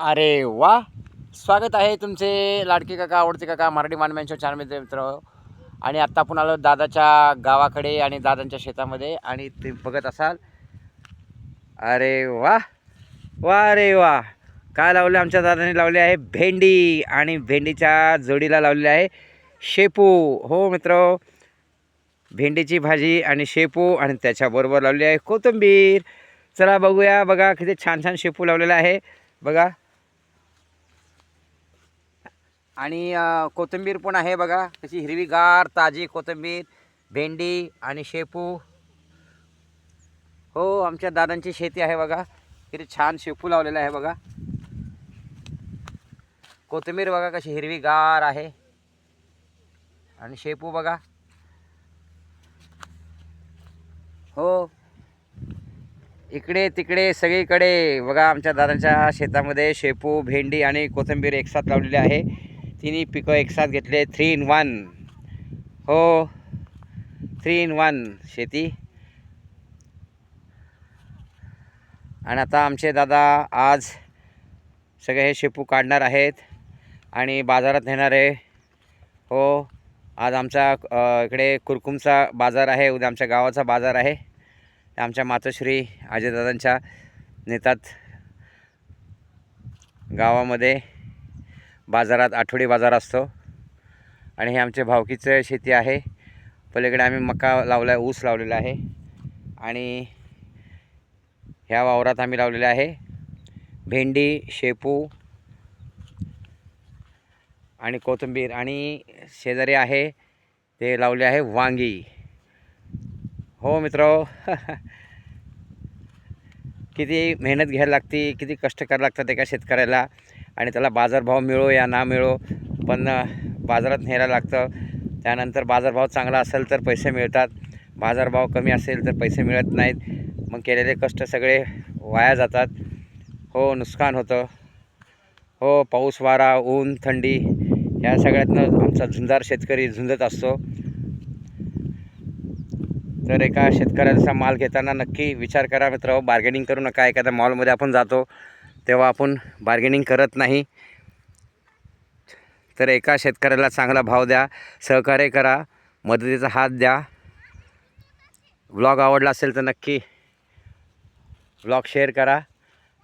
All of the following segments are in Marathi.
अरे वा स्वागत आहे तुमचे लाडके काका आवडते काका मराठी मानव्यांच्या चार मित्र मित्र. आणि आत्ता आपण आलो दादाच्या गावाकडे आणि दादांच्या शेतामध्ये. आणि ते बघत असाल. अरे वा वा अरे वा काय लावले आमच्या दादाने? लावले आहे भेंडी आणि भेंडीच्या जोडीला लावलेली आहे शेपू. हो मित्र भेंडीची भाजी आणि शेपू आणि त्याच्याबरोबर लावली आहे कोथिंबीर. चला बघूया बघा किती छान छान शेपू लावलेला आहे. बघा. आणि कोथिंबीर पण आहे बघा. त्याची हिरवीगार ताजी कोथिंबीर भेंडी आणि शेपू. हो आमच्या दादांची शेती आहे बघा. किती छान शेपू लावलेला आहे बघा. कोथिंबीर बघा कशी हिरवीगार आहे. आणि शेपू बघा. हो. इकडे तिकडे सगळीकडे बघा आमच्या दादांच्या शेतामध्ये शेपू भेंडी आणि कोथिंबीर एकसाथ लावलेली आहे. तिन्ही पिकं एकसाथ घेतले. थ्री इन वन हो. थ्री इन वन शेती. आणि आता आमचे दादा आज सगळे हे शेपू काढणार आहेत आणि बाजारात नेणार आहे. हो. आज आमचा इकडे कुरकुमचा बाजार आहे. उद्या आमच्या गावाचा बाजार आहे. आमच्या मातोश्री अजयदादांच्या नेतात गावामध्ये. बाजारात आठवडी बाजार असतो. आणि हे आमचे भावकीचं शेती आहे. पलीकडे आम्ही मका लावला आहे ऊस लावलेला आहे. आणि ह्या वावरात आम्ही लावलेले आहे. भेंडी शेपू आणि कोथिंबीर. आणि शेजारी आहे ते लावले आहे वांगी. हो मित्र. किती मेहनत घ्यायला लागते किती कष्ट करायला लागतात एका शेतकऱ्याला. आणि त्याला बाजारभाव मिळो या ना मिळो पण बाजारात न्यायला लागतं. त्यानंतर बाजारभाव चांगला असेल तर पैसे मिळतात. बाजारभाव कमी असेल तर पैसे मिळत नाहीत. मग केलेले कष्ट सगळे वाया जातात. हो नुकसान होतं. हो पाऊस वारा ऊन थंडी या सगळ्यातनं आमचा झुंजार शेतकरी झुंजत असतो. तर एका शेतकऱ्याचा माल घेताना नक्की विचार करा मित्र. बार्गेनिंग करू नका. एखाद्या मॉलमध्ये आपण जातो. तेव्हा आपण बार्गेनिंग करत नाही. तर एका शेतकऱ्याला चांगला भाव द्या सहकार्य करा मदतीचा हात द्या. व्लॉग आवडला असेल तर नक्की व्लॉग शेअर करा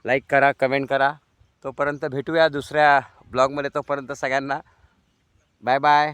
लाईक करा कमेंट करा. तोपर्यंत भेटूया दुसऱ्या ब्लॉगमध्ये तोपर्यंत सगळ्यांना बाय बाय